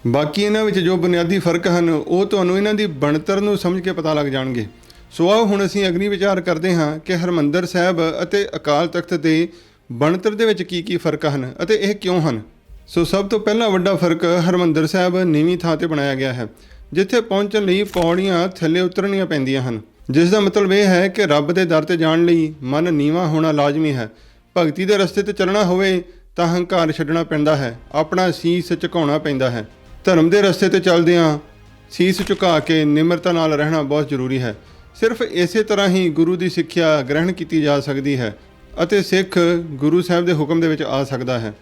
ਬਾਕੀ ਇਹਨਾਂ ਵਿੱਚ ਜੋ ਬੁਨਿਆਦੀ ਫ਼ਰਕ ਹਨ, ਉਹ ਤੁਹਾਨੂੰ ਇਹਨਾਂ ਦੀ ਬਣਤਰ ਨੂੰ ਸਮਝ ਕੇ ਪਤਾ ਲੱਗ ਜਾਣਗੇ। ਸੋ ਆਓ ਹੁਣ ਅਸੀਂ ਅਗਨੀ ਵਿਚਾਰ ਕਰਦੇ ਹਾਂ ਕਿ ਹਰਮੰਦਰ ਸਾਹਿਬ ਅਤੇ ਅਕਾਲ ਤਖਤ ਦੇ ਬਣਤਰ ਦੇ ਵਿੱਚ ਕੀ ਕੀ ਫ਼ਰਕ ਹਨ ਅਤੇ ਇਹ ਕਿਉਂ ਹਨ। ਸੋ ਸਭ ਤੋਂ ਪਹਿਲਾ ਵੱਡਾ ਫ਼ਰਕ ਹਰਮੰਦਰ ਸਾਹਿਬ ਨੀਵੀਂ ਥਾਂ ਤੇ ਬਣਾਇਆ ਗਿਆ ਹੈ, ਜਿੱਥੇ ਪਹੁੰਚਣ ਲਈ ਪੌੜੀਆਂ ਥੱਲੇ ਉਤਰਨੀਆਂ ਪੈਂਦੀਆਂ ਹਨ। ਜਿਸ ਦਾ ਮਤਲਬ ਇਹ ਹੈ ਕਿ ਰੱਬ ਦੇ ਦਰ ਤੇ ਜਾਣ ਲਈ ਮਨ ਨੀਵਾ ਹੋਣਾ ਲਾਜ਼ਮੀ ਹੈ। ਭਗਤੀ ਦੇ ਰਸਤੇ ਤੇ ਚੱਲਣਾ ਹੋਵੇ ਤਾਂ ਹੰਕਾਰ ਛੱਡਣਾ ਪੈਂਦਾ ਹੈ, ਆਪਣਾ ਸੀਸ ਝੁਕਾਉਣਾ ਪੈਂਦਾ ਹੈ। ਧਰਮ ਦੇ ਰਸਤੇ ਤੇ ਚੱਲਦਿਆਂ ਸੀਸ ਝੁਕਾ ਕੇ ਨਿਮਰਤਾ ਨਾਲ ਰਹਿਣਾ ਬਹੁਤ ਜ਼ਰੂਰੀ ਹੈ। ਸਿਰਫ ਇਸੇ ਤਰ੍ਹਾਂ ਹੀ ਗੁਰੂ ਦੀ ਸਿੱਖਿਆ ਗ੍ਰਹਿਣ ਕੀਤੀ ਜਾ ਸਕਦੀ ਹੈ ਅਤੇ ਸਿੱਖ ਗੁਰੂ ਸਾਹਿਬ ਦੇ ਹੁਕਮ ਦੇ ਵਿੱਚ ਆ ਸਕਦਾ ਹੈ।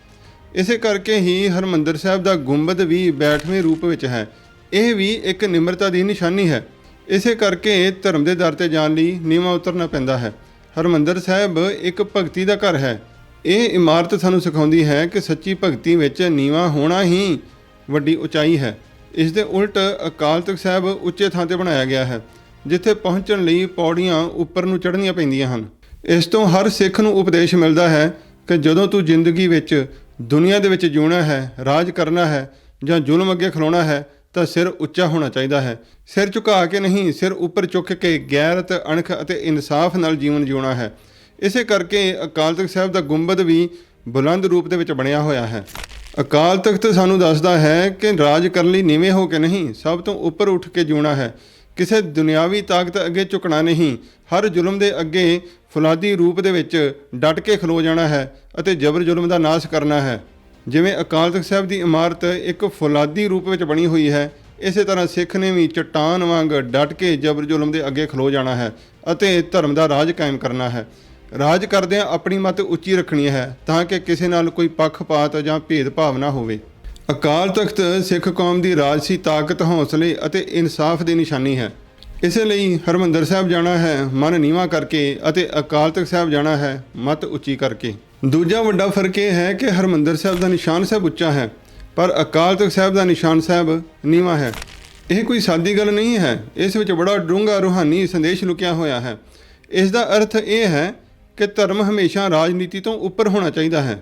ਇਸੇ ਕਰਕੇ ਹੀ ਹਰਮੰਦਰ ਸਾਹਿਬ ਦਾ ਗੁੰਬਦ ਵੀ ਬੈਠਵੇਂ ਰੂਪ ਵਿੱਚ ਹੈ। ਇਹ ਵੀ ਇੱਕ ਨਿਮਰਤਾ ਦੀ ਨਿਸ਼ਾਨੀ ਹੈ। ਇਸੇ ਕਰਕੇ ਧਰਮ ਦੇ ਦਰ ਤੇ ਜਾਣ ਲਈ ਨੀਵਾਂ ਉਤਰਨਾ ਪੈਂਦਾ ਹੈ। ਹਰਮੰਦਰ ਸਾਹਿਬ ਇੱਕ ਭਗਤੀ ਦਾ ਘਰ ਹੈ। ਇਹ ਇਮਾਰਤ ਸਾਨੂੰ ਸਿਖਾਉਂਦੀ ਹੈ ਕਿ ਸੱਚੀ ਭਗਤੀ ਵਿੱਚ ਨੀਵਾਂ ਹੋਣਾ ਹੀ ਵੱਡੀ ਉਚਾਈ ਹੈ। ਇਸ ਦੇ ਉਲਟ ਅਕਾਲ ਤਖਤ ਸਾਹਿਬ ਉੱਚੇ ਥਾਂ ਤੇ ਬਣਾਇਆ ਗਿਆ ਹੈ, ਜਿੱਥੇ ਪਹੁੰਚਣ ਲਈ ਪੌੜੀਆਂ ਉੱਪਰ ਨੂੰ ਚੜ੍ਹਨੀਆਂ ਪੈਂਦੀਆਂ ਹਨ। ਇਸ ਤੋਂ ਹਰ ਸਿੱਖ ਨੂੰ ਉਪਦੇਸ਼ ਮਿਲਦਾ ਹੈ ਕਿ ਜਦੋਂ ਤੂੰ ਜ਼ਿੰਦਗੀ ਵਿੱਚ ਦੁਨੀਆ ਦੇ ਵਿੱਚ ਜਿਉਣਾ ਹੈ, ਰਾਜ ਕਰਨਾ ਹੈ ਜਾਂ ਜ਼ੁਲਮ ਅੱਗੇ ਖਲੋਣਾ ਹੈ ਤਾਂ ਸਿਰ ਉੱਚਾ ਹੋਣਾ ਚਾਹੀਦਾ ਹੈ। ਸਿਰ ਝੁਕਾ ਕੇ ਨਹੀਂ, ਸਿਰ ਉੱਪਰ ਚੁੱਕ ਕੇ ਗੈਰਤ, ਅਣਖ ਅਤੇ ਇਨਸਾਫ ਨਾਲ ਜੀਵਨ ਜਿਉਣਾ ਹੈ। ਇਸੇ ਕਰਕੇ ਅਕਾਲ ਤਖਤ ਸਾਹਿਬ ਦਾ ਗੁੰਬਦ ਵੀ ਬੁਲੰਦ ਰੂਪ ਦੇ ਵਿੱਚ ਬਣਿਆ ਹੋਇਆ ਹੈ। ਅਕਾਲ ਤਖਤ ਸਾਨੂੰ ਦੱਸਦਾ ਹੈ ਕਿ ਰਾਜ ਕਰਨ ਲਈ ਨੀਵੇਂ ਹੋ ਕੇ ਨਹੀਂ, ਸਭ ਤੋਂ ਉੱਪਰ ਉੱਠ ਕੇ ਜਿਉਣਾ ਹੈ। ਕਿਸੇ ਦੁਨਿਆਵੀ ਤਾਕਤ ਅੱਗੇ ਝੁਕਣਾ ਨਹੀਂ, ਹਰ ਜ਼ੁਲਮ ਦੇ ਅੱਗੇ ਫੁਲਾਦੀ ਰੂਪ ਦੇ ਵਿੱਚ ਡਟ ਕੇ ਖਲੋ ਜਾਣਾ ਹੈ ਅਤੇ ਜ਼ਬਰ ਜ਼ੁਲਮ ਦਾ ਨਾਸ਼ ਕਰਨਾ ਹੈ। ਜਿਵੇਂ ਅਕਾਲ ਤਖਤ ਸਾਹਿਬ ਦੀ ਇਮਾਰਤ ਇੱਕ ਫੁਲਾਦੀ ਰੂਪ ਵਿੱਚ ਬਣੀ ਹੋਈ ਹੈ, ਇਸੇ ਤਰ੍ਹਾਂ ਸਿੱਖ ਨੇ ਵੀ ਚਟਾਨ ਵਾਂਗ ਡਟ ਕੇ ਜ਼ਬਰ ਜ਼ੁਲਮ ਦੇ ਅੱਗੇ ਖਲੋ ਜਾਣਾ ਹੈ ਅਤੇ ਧਰਮ ਦਾ ਰਾਜ ਕਾਇਮ ਕਰਨਾ ਹੈ। ਰਾਜ ਕਰਦਿਆਂ ਆਪਣੀ ਮਤ ਉੱਚੀ ਰੱਖਣੀ ਹੈ ਤਾਂ ਕਿ ਕਿਸੇ ਨਾਲ ਕੋਈ ਪੱਖਪਾਤ ਜਾਂ ਭੇਦਭਾਵ ਨਾ ਹੋਵੇ। ਅਕਾਲ ਤਖਤ ਸਿੱਖ ਕੌਮ ਦੀ ਰਾਜਸੀ ਤਾਕਤ, ਹੌਸਲੇ ਅਤੇ ਇਨਸਾਫ ਦੀ ਨਿਸ਼ਾਨੀ ਹੈ। ਇਸੇ ਲਈ ਹਰਮੰਦਰ ਸਾਹਿਬ ਜਾਣਾ ਹੈ, ਮਨ ਨੀਵਾ ਕਰਕੇ ਅਤੇ ਅਕਾਲ ਤਖਤ ਸਾਹਿਬ ਜਾਣਾ ਹੈ, ਮਤ ਉੱਚੀ ਕਰਕੇ। ਦੂਜਾ ਵੱਡਾ ਫ਼ਰਕ ਇਹ ਹੈ ਕਿ ਹਰਮੰਦਰ ਸਾਹਿਬ ਦਾ ਨਿਸ਼ਾਨ ਸਾਹਿਬ ਉੱਚਾ ਹੈ, ਪਰ ਅਕਾਲ ਤਖਤ ਸਾਹਿਬ ਦਾ ਨਿਸ਼ਾਨ ਸਾਹਿਬ ਨੀਵਾ ਹੈ। ਇਹ ਕੋਈ ਸਾਦੀ ਗੱਲ ਨਹੀਂ ਹੈ। ਇਸ ਵਿੱਚ ਬੜਾ ਡੂੰਘਾ ਰੂਹਾਨੀ ਸੰਦੇਸ਼ ਲੁਕਿਆ ਹੋਇਆ ਹੈ। ਇਸ ਦਾ ਅਰਥ ਇਹ ਹੈ ਕਿ ਧਰਮ ਹਮੇਸ਼ਾ ਰਾਜਨੀਤੀ ਤੋਂ ਉੱਪਰ ਹੋਣਾ ਚਾਹੀਦਾ ਹੈ।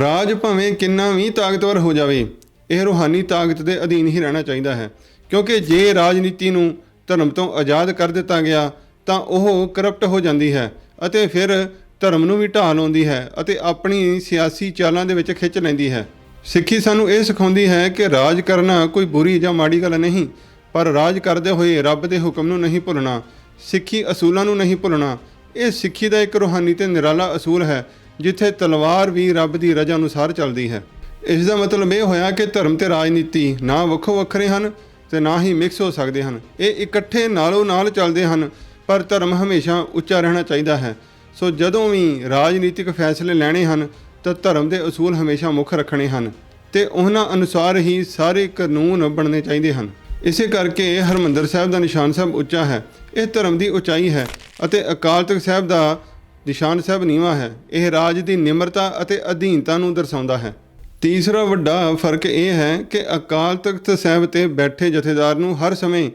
ਰਾਜ ਭਾਵੇਂ ਕਿੰਨਾ ਵੀ ਤਾਕਤਵਰ ਹੋ ਜਾਵੇ, ਇਹ ਰੂਹਾਨੀ ਤਾਕਤ ਦੇ ਅਧੀਨ ਹੀ ਰਹਿਣਾ ਚਾਹੀਦਾ ਹੈ। ਕਿਉਂਕਿ ਜੇ ਰਾਜਨੀਤੀ ਨੂੰ ਧਰਮ ਤੋਂ ਆਜ਼ਾਦ ਕਰ ਦਿੱਤਾ ਗਿਆ, ਤਾਂ ਉਹ ਕਰਪਟ ਹੋ ਜਾਂਦੀ ਹੈ ਅਤੇ ਫਿਰ ਧਰਮ ਨੂੰ ਵੀ ਢਾਹ ਲਾਉਂਦੀ ਹੈ ਅਤੇ ਆਪਣੀ ਸਿਆਸੀ ਚਾਲਾਂ ਦੇ ਵਿੱਚ ਖਿੱਚ ਲੈਂਦੀ ਹੈ। ਸਿੱਖੀ ਸਾਨੂੰ ਇਹ ਸਿਖਾਉਂਦੀ ਹੈ ਕਿ ਰਾਜ ਕਰਨਾ ਕੋਈ ਬੁਰੀ ਜਾਂ ਮਾੜੀ ਗੱਲ ਨਹੀਂ, ਪਰ ਰਾਜ ਕਰਦੇ ਹੋਏ ਰੱਬ ਦੇ ਹੁਕਮ ਨੂੰ ਨਹੀਂ ਭੁੱਲਣਾ, ਸਿੱਖੀ ਅਸੂਲਾਂ ਨੂੰ ਨਹੀਂ ਭੁੱਲਣਾ। ਇਹ ਸਿੱਖੀ ਦਾ ਇੱਕ ਰੂਹਾਨੀ ਤੇ ਨਿਰਾਲਾ ਅਸੂਲ ਹੈ, ਜਿੱਥੇ ਤਲਵਾਰ ਵੀ ਰੱਬ ਦੀ ਰਜ਼ਾ ਅਨੁਸਾਰ ਚੱਲਦੀ ਹੈ। ਇਸ ਦਾ ਮਤਲਬ ਇਹ ਹੋਇਆ ਕਿ ਧਰਮ ਤੇ ਰਾਜਨੀਤੀ ਨਾ ਵੱਖੋ ਵੱਖਰੇ ਹਨ ਤੇ ਨਾ ਹੀ ਮਿਕਸ ਹੋ ਸਕਦੇ ਹਨ। ਇਹ ਇਕੱਠੇ ਨਾਲੋਂ ਨਾਲ ਚੱਲਦੇ ਹਨ, ਪਰ ਧਰਮ ਹਮੇਸ਼ਾ ਉੱਚਾ ਰਹਿਣਾ ਚਾਹੀਦਾ ਹੈ। ਸੋ ਜਦੋਂ ਵੀ ਰਾਜਨੀਤਿਕ ਫੈਸਲੇ ਲੈਣੇ ਹਨ, ਤਾਂ ਧਰਮ ਦੇ ਅਸੂਲ ਹਮੇਸ਼ਾ ਮੁੱਖ ਰੱਖਣੇ ਹਨ ਤੇ ਉਹਨਾਂ ਅਨੁਸਾਰ ਹੀ ਸਾਰੇ ਕਾਨੂੰਨ ਬਣਨੇ ਚਾਹੀਦੇ ਹਨ। ਇਸੇ ਕਰਕੇ ਹਰਮੰਦਰ ਸਾਹਿਬ ਦਾ ਨਿਸ਼ਾਨ ਸਾਹਿਬ ਉੱਚਾ ਹੈ। ਇਹ ਧਰਮ ਦੀ ਉਚਾਈ ਹੈ ਅਤੇ ਅਕਾਲ ਤਖਤ ਸਾਹਿਬ ਦਾ ਨਿਸ਼ਾਨ ਸਾਹਿਬ ਨੀਵਾ ਹੈ। ਇਹ ਰਾਜ ਦੀ ਨਿਮਰਤਾ ਅਤੇ ਅਧੀਨਤਾ ਨੂੰ ਦਰਸਾਉਂਦਾ ਹੈ। ਤੀਸਰਾ ਵੱਡਾ ਫ਼ਰਕ ਇਹ ਹੈ ਕਿ ਅਕਾਲ ਤਖਤ ਸਾਹਿਬ ਤੇ ਬੈਠੇ ਜਥੇਦਾਰ ਨੂੰ ਹਰ ਸਮੇਂ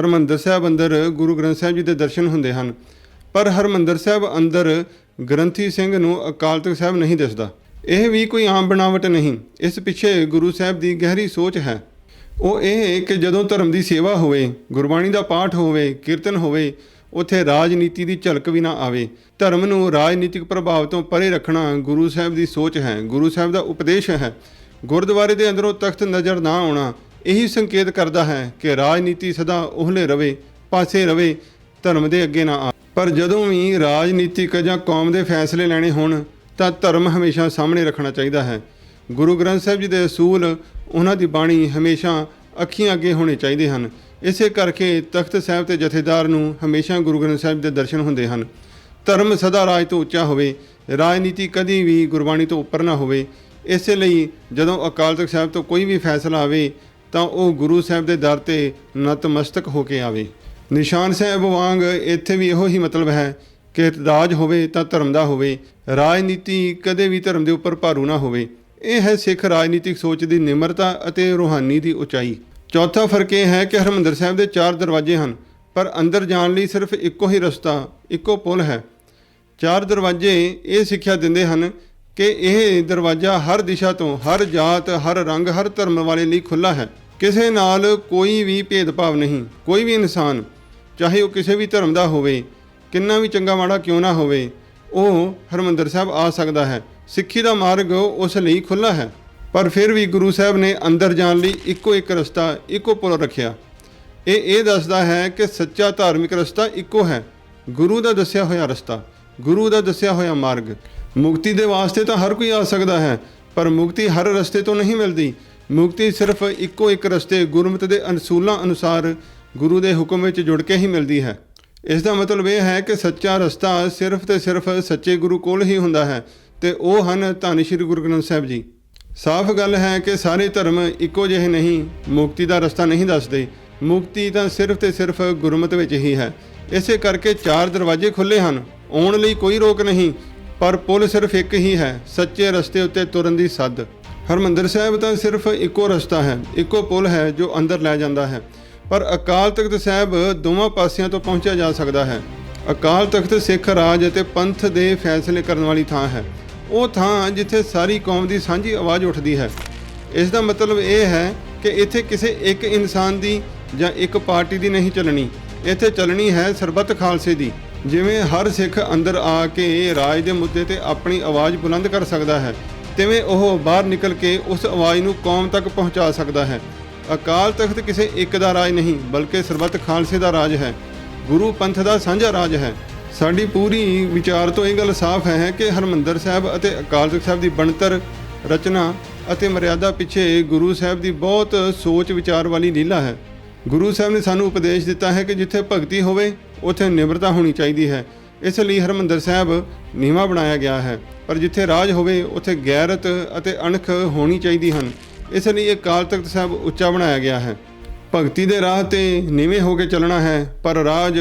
ਹਰਮੰਦਰ ਸਾਹਿਬ ਅੰਦਰ ਗੁਰੂ ਗ੍ਰੰਥ ਸਾਹਿਬ ਜੀ ਦੇ ਦਰਸ਼ਨ ਹੁੰਦੇ ਹਨ। ਪਰ ਹਰਮੰਦਰ ਸਾਹਿਬ ਅੰਦਰ ਗ੍ਰੰਥੀ ਸਿੰਘ ਨੂੰ ਅਕਾਲ ਤਖਤ ਸਾਹਿਬ ਨਹੀਂ ਦਿਸਦਾ। ਇਹ ਵੀ ਕੋਈ ਆਮ ਬਣਾਵਟ ਨਹੀਂ। ਇਸ ਪਿੱਛੇ ਗੁਰੂ ਸਾਹਿਬ ਦੀ ਗਹਿਰੀ ਸੋਚ ਹੈ। ਉਹ ਇਹ ਕਿ ਜਦੋਂ ਧਰਮ ਦੀ ਸੇਵਾ ਹੋਵੇ, ਗੁਰਬਾਣੀ ਦਾ ਪਾਠ ਹੋਵੇ, ਕੀਰਤਨ ਹੋਵੇ, ਉਥੇ ਰਾਜਨੀਤੀ ਦੀ ਝਲਕ ਵੀ ਨਾ ਆਵੇ। ਧਰਮ ਨੂੰ ਰਾਜਨੀਤਿਕ ਪ੍ਰਭਾਵ ਤੋਂ ਪਰੇ ਰੱਖਣਾ ਗੁਰੂ ਸਾਹਿਬ ਦੀ ਸੋਚ ਹੈ। ਗੁਰੂ ਸਾਹਿਬ ਦਾ ਉਪਦੇਸ਼ ਹੈ। ਗੁਰਦੁਆਰੇ ਦੇ ਅੰਦਰੋਂ ਤਖਤ ਨਜ਼ਰ ਨਾ ਆਉਣਾ ਇਹੀ ਸੰਕੇਤ ਕਰਦਾ ਹੈ ਕਿ ਰਾਜਨੀਤੀ ਸਦਾ ਉਹਲੇ ਰਵੇ, ਪਾਸੇ ਰਵੇ, ਧਰਮ ਦੇ ਅੱਗੇ ਨਾ ਆ ਪਰ ਜਦੋਂ ਵੀ ਰਾਜਨੀਤਿਕ ਜਾਂ ਕੌਮ ਦੇ ਫੈਸਲੇ ਲੈਣੇ ਹੋਣ, ਤਾਂ ਧਰਮ ਹਮੇਸ਼ਾ ਸਾਹਮਣੇ ਰੱਖਣਾ ਚਾਹੀਦਾ ਹੈ। ਗੁਰੂ ਗ੍ਰੰਥ ਸਾਹਿਬ ਜੀ ਦੇ ਅਸੂਲ, ਉਹਨਾਂ ਦੀ ਬਾਣੀ ਹਮੇਸ਼ਾ ਅੱਖੀਆਂ ਅੱਗੇ ਹੋਣੇ ਚਾਹੀਦੇ ਹਨ। ਇਸੇ ਕਰਕੇ ਤਖਤ ਸਾਹਿਬ ਤੇ ਜਥੇਦਾਰ ਨੂੰ ਹਮੇਸ਼ਾ ਗੁਰੂ ਗ੍ਰੰਥ ਸਾਹਿਬ ਦੇ ਦਰਸ਼ਨ ਹੁੰਦੇ ਹਨ। ਧਰਮ ਸਦਾ ਰਾਜ ਤੋਂ ਉੱਚਾ ਹੋਵੇ, ਰਾਜਨੀਤੀ ਕਦੀ ਵੀ ਗੁਰਬਾਣੀ ਤੋਂ ਉੱਪਰ ਨਾ ਹੋਵੇ। ਇਸੇ ਲਈ ਜਦੋਂ ਅਕਾਲ ਤਖਤ ਸਾਹਿਬ ਤੋਂ ਕੋਈ ਵੀ ਫੈਸਲਾ ਆਵੇ, ਤਾਂ ਉਹ ਗੁਰੂ ਸਾਹਿਬ ਦੇ ਦਰ ਤੇ ਨਤਮਸਤਕ ਹੋ ਕੇ ਆਵੇ। ਨਿਸ਼ਾਨ ਸਾਹਿਬ ਵਾਂਗ ਇੱਥੇ ਵੀ ਇਹੋ ਹੀ ਮਤਲਬ ਹੈ ਕਿ ਰਾਜ ਹੋਵੇ ਤਾਂ ਧਰਮ ਦਾ ਹੋਵੇ, ਰਾਜਨੀਤੀ ਕਦੇ ਵੀ ਧਰਮ ਦੇ ਉੱਪਰ ਭਾਰੂ ਨਾ ਹੋਵੇ। ਇਹ ਹੈ ਸਿੱਖ ਰਾਜਨੀਤਿਕ ਸੋਚ ਦੀ ਨਿਮਰਤਾ ਅਤੇ ਰੂਹਾਨੀ ਦੀ ਉਚਾਈ। ਚੌਥਾ ਫ਼ਰਕ ਇਹ ਹੈ ਕਿ ਹਰਮੰਦਰ ਸਾਹਿਬ ਦੇ ਚਾਰ ਦਰਵਾਜ਼ੇ ਹਨ, ਪਰ ਅੰਦਰ ਜਾਣ ਲਈ ਸਿਰਫ ਇੱਕੋ ਹੀ ਰਸਤਾ, ਇੱਕੋ ਪੁਲ ਹੈ। ਚਾਰ ਦਰਵਾਜ਼ੇ ਇਹ ਸਿੱਖਿਆ ਦਿੰਦੇ ਹਨ ਕਿ ਇਹ ਦਰਵਾਜ਼ਾ ਹਰ ਦਿਸ਼ਾ ਤੋਂ, ਹਰ ਜਾਤ, ਹਰ ਰੰਗ, ਹਰ ਧਰਮ ਵਾਲੇ ਲਈ ਖੁੱਲਾ ਹੈ। ਕਿਸੇ ਨਾਲ ਕੋਈ ਵੀ ਭੇਦਭਾਵ ਨਹੀਂ, ਕੋਈ ਵੀ ਇਨਸਾਨ ਚਾਹੇ ਉਹ ਕਿਸੇ ਵੀ ਧਰਮ ਦਾ ਹੋਵੇ, ਕਿੰਨਾ ਵੀ ਚੰਗਾ ਮਾੜਾ ਕਿਉਂ ਨਾ ਹੋਵੇ, ਉਹ ਹਰਮੰਦਰ ਸਾਹਿਬ ਆ ਸਕਦਾ ਹੈ। ਸਿੱਖੀ ਦਾ ਮਾਰਗ ਉਸ ਲਈ ਖੁੱਲਾ ਹੈ। ਪਰ ਫਿਰ ਵੀ ਗੁਰੂ ਸਾਹਿਬ ਨੇ ਅੰਦਰ ਜਾਣ ਲਈ ਇੱਕੋ ਇੱਕ ਰਸਤਾ, ਇੱਕੋ ਪੁਲ ਰੱਖਿਆ। ਇਹ ਇਹ ਦੱਸਦਾ ਹੈ ਕਿ ਸੱਚਾ ਧਾਰਮਿਕ ਰਸਤਾ ਇੱਕੋ ਹੈ। ਗੁਰੂ ਦਾ ਦੱਸਿਆ ਹੋਇਆ ਰਸਤਾ, ਗੁਰੂ ਦਾ ਦੱਸਿਆ ਹੋਇਆ ਮਾਰਗ। ਮੁਕਤੀ ਦੇ ਵਾਸਤੇ ਤਾਂ ਹਰ ਕੋਈ ਆ ਸਕਦਾ ਹੈ, ਪਰ ਮੁਕਤੀ ਹਰ ਰਸਤੇ ਤੋਂ ਨਹੀਂ ਮਿਲਦੀ। ਮੁਕਤੀ ਸਿਰਫ ਇੱਕੋ ਇੱਕ ਰਸਤੇ ਗੁਰਮਤਿ ਦੇ ਅਨਸੂਲਾਂ ਅਨੁਸਾਰ ਗੁਰੂ ਦੇ ਹੁਕਮ ਵਿੱਚ ਜੁੜ ਕੇ ਹੀ ਮਿਲਦੀ ਹੈ। ਇਸ ਦਾ ਮਤਲਬ ਇਹ ਹੈ ਕਿ ਸੱਚਾ ਰਸਤਾ ਸਿਰਫ ਤੇ ਸਿਰਫ ਸੱਚੇ ਗੁਰੂ ਕੋਲ ਹੀ ਹੁੰਦਾ ਹੈ ਤੇ ਉਹ ਹਨ ਧੰਨ ਸ਼੍ਰੀ ਗੁਰੂ ਗ੍ਰੰਥ ਸਾਹਿਬ ਜੀ। ਸਾਫ਼ ਗੱਲ ਹੈ ਕਿ ਸਾਰੇ ਧਰਮ ਇੱਕੋ ਜਿਹੇ ਨਹੀਂ, ਮੁਕਤੀ ਦਾ ਰਸਤਾ ਨਹੀਂ ਦੱਸਦੇ। ਮੁਕਤੀ ਤਾਂ ਸਿਰਫ ਤੇ ਸਿਰਫ ਗੁਰਮਤਿ ਵਿੱਚ ਹੀ ਹੈ। ਇਸੇ ਕਰਕੇ ਚਾਰ ਦਰਵਾਜ਼ੇ ਖੁੱਲੇ ਹਨ, ਆਉਣ ਲਈ ਕੋਈ ਰੋਕ ਨਹੀਂ, ਪਰ ਪੁਲ ਸਿਰਫ ਇੱਕ ਹੀ ਹੈ, ਸੱਚੇ ਰਸਤੇ ਉੱਤੇ ਤੁਰਨ ਦੀ ਸੱਦ। ਹਰਮੰਦਰ ਸਾਹਿਬ ਤਾਂ ਸਿਰਫ ਇੱਕੋ ਰਸਤਾ ਹੈ, ਇੱਕੋ ਪੁਲ ਹੈ ਜੋ ਅੰਦਰ ਲੈ ਜਾਂਦਾ ਹੈ। ਪਰ ਅਕਾਲ ਤਖਤ ਸਾਹਿਬ ਦੋਵਾਂ ਪਾਸਿਆਂ ਤੋਂ ਪਹੁੰਚਿਆ ਜਾ ਸਕਦਾ ਹੈ। ਅਕਾਲ ਤਖਤ ਸਿੱਖ ਰਾਜ ਅਤੇ ਪੰਥ ਦੇ ਫੈਸਲੇ ਕਰਨ ਵਾਲੀ ਥਾਂ ਹੈ। ਉਹ ਥਾਂ ਜਿੱਥੇ ਸਾਰੀ ਕੌਮ ਦੀ ਸਾਂਝੀ ਆਵਾਜ਼ ਉੱਠਦੀ ਹੈ। ਇਸ ਦਾ ਮਤਲਬ ਇਹ ਹੈ ਕਿ ਇੱਥੇ ਕਿਸੇ ਇੱਕ ਇਨਸਾਨ ਦੀ ਜਾਂ ਇੱਕ ਪਾਰਟੀ ਦੀ ਨਹੀਂ ਚੱਲਣੀ। ਇੱਥੇ ਚੱਲਣੀ ਹੈ ਸਰਬੱਤ ਖਾਲਸੇ ਦੀ। ਜਿਵੇਂ ਹਰ ਸਿੱਖ ਅੰਦਰ ਆ ਕੇ ਰਾਜ ਦੇ ਮੁੱਦੇ ਤੇ ਆਪਣੀ ਆਵਾਜ਼ ਬੁਲੰਦ ਕਰ ਸਕਦਾ ਹੈ, ਤਿਵੇਂ ਉਹ ਬਾਹਰ ਨਿਕਲ ਕੇ ਉਸ ਆਵਾਜ਼ ਨੂੰ ਕੌਮ ਤੱਕ ਪਹੁੰਚਾ ਸਕਦਾ ਹੈ। ਅਕਾਲ ਤਖਤ ਕਿਸੇ ਇੱਕ ਦਾ ਰਾਜ ਨਹੀਂ, ਬਲਕਿ ਸਰਬੱਤ ਖਾਲਸੇ ਦਾ ਰਾਜ ਹੈ। ਗੁਰੂ ਪੰਥ ਦਾ ਸਾਂਝਾ ਰਾਜ ਹੈ। ਸਾਡੀ ਪੂਰੀ ਵਿਚਾਰ ਤੋਂ ਇਹ ਗੱਲ ਸਾਫ਼ ਹੈ ਕਿ ਹਰਮੰਦਰ ਸਾਹਿਬ ਅਤੇ ਅਕਾਲ ਤਖਤ ਸਾਹਿਬ ਦੀ ਬਣਤਰ, ਰਚਨਾ ਅਤੇ ਮਰਿਆਦਾ ਪਿੱਛੇ ਗੁਰੂ ਸਾਹਿਬ ਦੀ ਬਹੁਤ ਸੋਚ ਵਿਚਾਰ ਵਾਲੀ ਲੀਲਾ ਹੈ। ਗੁਰੂ ਸਾਹਿਬ ਨੇ ਸਾਨੂੰ ਉਪਦੇਸ਼ ਦਿੱਤਾ ਹੈ ਕਿ ਜਿੱਥੇ ਭਗਤੀ ਹੋਵੇ, ਉੱਥੇ ਨਿਮਰਤਾ ਹੋਣੀ ਚਾਹੀਦੀ ਹੈ। ਇਸ ਲਈ ਹਰਮੰਦਰ ਸਾਹਿਬ ਨੀਵਾ ਬਣਾਇਆ ਗਿਆ ਹੈ। ਪਰ ਜਿੱਥੇ ਰਾਜ ਹੋਵੇ, ਉੱਥੇ ਗੈਰਤ ਅਤੇ ਅਣਖ ਹੋਣੀ ਚਾਹੀਦੀ ਹਨ। ਇਸ ਲਈ ਇਹ ਅਕਾਲ ਤਖਤ ਸਾਹਿਬ ਉੱਚਾ ਬਣਾਇਆ ਗਿਆ ਹੈ। ਭਗਤੀ ਦੇ ਰਾਹ ਤੇ ਨੀਵੇਂ ਹੋ ਕੇ ਚੱਲਣਾ ਹੈ, ਪਰ ਰਾਜ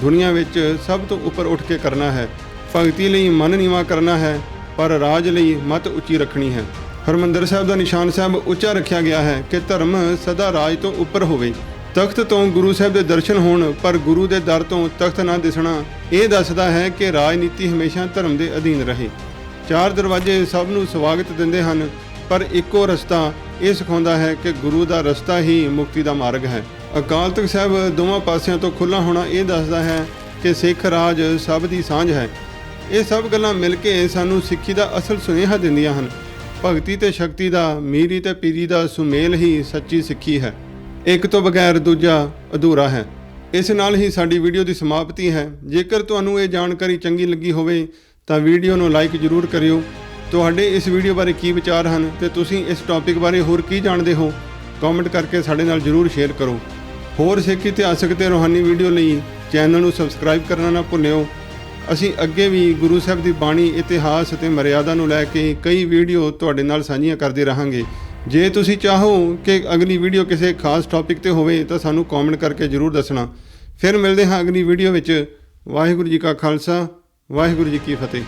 ਦੁਨੀਆ ਵਿੱਚ ਸਭ ਤੋਂ ਉੱਪਰ ਉੱਠ ਕੇ ਕਰਨਾ ਹੈ। ਭਗਤੀ ਲਈ ਮਨ ਨੀਵਾ ਕਰਨਾ ਹੈ, ਪਰ ਰਾਜ ਲਈ ਮਤ ਉੱਚੀ ਰੱਖਣੀ ਹੈ। ਹਰਮੰਦਰ ਸਾਹਿਬ ਦਾ ਨਿਸ਼ਾਨ ਸਾਹਿਬ ਉੱਚਾ ਰੱਖਿਆ ਗਿਆ ਹੈ ਕਿ ਧਰਮ ਸਦਾ ਰਾਜ ਤੋਂ ਉੱਪਰ ਹੋਵੇ। ਤਖਤ ਤੋਂ ਗੁਰੂ ਸਾਹਿਬ ਦੇ ਦਰਸ਼ਨ ਹੋਣ, ਪਰ ਗੁਰੂ ਦੇ ਦਰ ਤੋਂ ਤਖਤ ਨਾ ਦਿਸਣਾ, ਇਹ ਦੱਸਦਾ ਹੈ ਕਿ ਰਾਜਨੀਤੀ ਹਮੇਸ਼ਾ ਧਰਮ ਦੇ ਅਧੀਨ ਰਹੇ। ਚਾਰ ਦਰਵਾਜ਼ੇ ਸਭ ਨੂੰ ਸਵਾਗਤ ਦਿੰਦੇ ਹਨ, ਪਰ ਇੱਕੋ ਰਸਤਾ ਇਹ ਸਿਖਾਉਂਦਾ ਹੈ ਕਿ ਗੁਰੂ ਦਾ ਰਸਤਾ ਹੀ ਮੁਕਤੀ ਦਾ ਮਾਰਗ ਹੈ। ਅਕਾਲ ਤਖਤ ਸਾਹਿਬ ਦੋਵਾਂ ਪਾਸਿਆਂ ਤੋਂ ਖੁੱਲਾ ਹੋਣਾ ਇਹ ਦੱਸਦਾ ਹੈ ਕਿ ਸਿੱਖ ਰਾਜ ਸਭ ਦੀ ਸਾਂਝ ਹੈ। ਇਹ ਸਭ ਗੱਲਾਂ ਮਿਲ ਕੇ ਸਾਨੂੰ ਸਿੱਖੀ ਦਾ ਅਸਲ ਸੁਨੇਹਾ ਦਿੰਦੀਆਂ ਹਨ। ਭਗਤੀ ਤੇ ਸ਼ਕਤੀ ਦਾ, ਮੀਰੀ ਤੇ ਪੀਰੀ ਦਾ ਸੁਮੇਲ ਹੀ ਸੱਚੀ ਸਿੱਖੀ ਹੈ। ਇੱਕ ਤੋਂ ਬਗੈਰ ਦੂਜਾ ਅਧੂਰਾ ਹੈ। ਇਸ ਨਾਲ ਹੀ ਸਾਡੀ ਵੀਡੀਓ ਦੀ ਸਮਾਪਤੀ ਹੈ। ਜੇਕਰ ਤੁਹਾਨੂੰ ਇਹ ਜਾਣਕਾਰੀ ਚੰਗੀ ਲੱਗੀ ਹੋਵੇ ਤਾਂ ਵੀਡੀਓ ਨੂੰ ਲਾਈਕ ਜ਼ਰੂਰ ਕਰਿਓ। ਤੁਹਾਡੇ ਇਸ ਵੀਡੀਓ ਬਾਰੇ ਕੀ ਵਿਚਾਰ ਹਨ ਤੇ ਤੁਸੀਂ ਇਸ ਟੌਪਿਕ ਬਾਰੇ ਹੋਰ ਕੀ ਜਾਣਦੇ ਹੋ? ਕਮੈਂਟ ਕਰਕੇ ਸਾਡੇ ਨਾਲ ਜ਼ਰੂਰ ਸ਼ੇਅਰ ਕਰੋ। ਹੋਰ ਸਿੱਖ ਇਤਿਹਾਸਕ ਤੇ ਰੋਹਾਨੀ ਵੀਡੀਓ ਲਈ ਚੈਨਲ ਨੂੰ ਸਬਸਕ੍ਰਾਈਬ ਕਰਨਾ ਨਾ ਭੁੱਲਿਓ। ਅਸੀਂ ਅੱਗੇ ਵੀ ਗੁਰੂ ਸਾਹਿਬ ਦੀ ਬਾਣੀ, ਇਤਿਹਾਸ ਅਤੇ ਮਰਿਆਦਾ ਨੂੰ ਲੈ ਕੇ ਕਈ ਵੀਡੀਓ ਤੁਹਾਡੇ ਨਾਲ ਸਾਂਝੀਆਂ ਕਰਦੇ ਰਹਾਂਗੇ। ਜੇ ਤੁਸੀਂ ਚਾਹੋ ਕਿ ਅਗਲੀ ਵੀਡੀਓ ਕਿਸੇ ਖਾਸ ਟੌਪਿਕ ਤੇ ਹੋਵੇ ਤਾਂ ਸਾਨੂੰ ਕਮੈਂਟ ਕਰਕੇ ਜ਼ਰੂਰ ਦੱਸਣਾ। ਫਿਰ ਮਿਲਦੇ ਹਾਂ ਅਗਲੀ ਵੀਡੀਓ ਵਿੱਚ। ਵਾਹਿਗੁਰੂ ਜੀ ਕਾ ਖਾਲਸਾ, ਵਾਹਿਗੁਰੂ ਜੀ ਕੀ ਫਤਿਹ।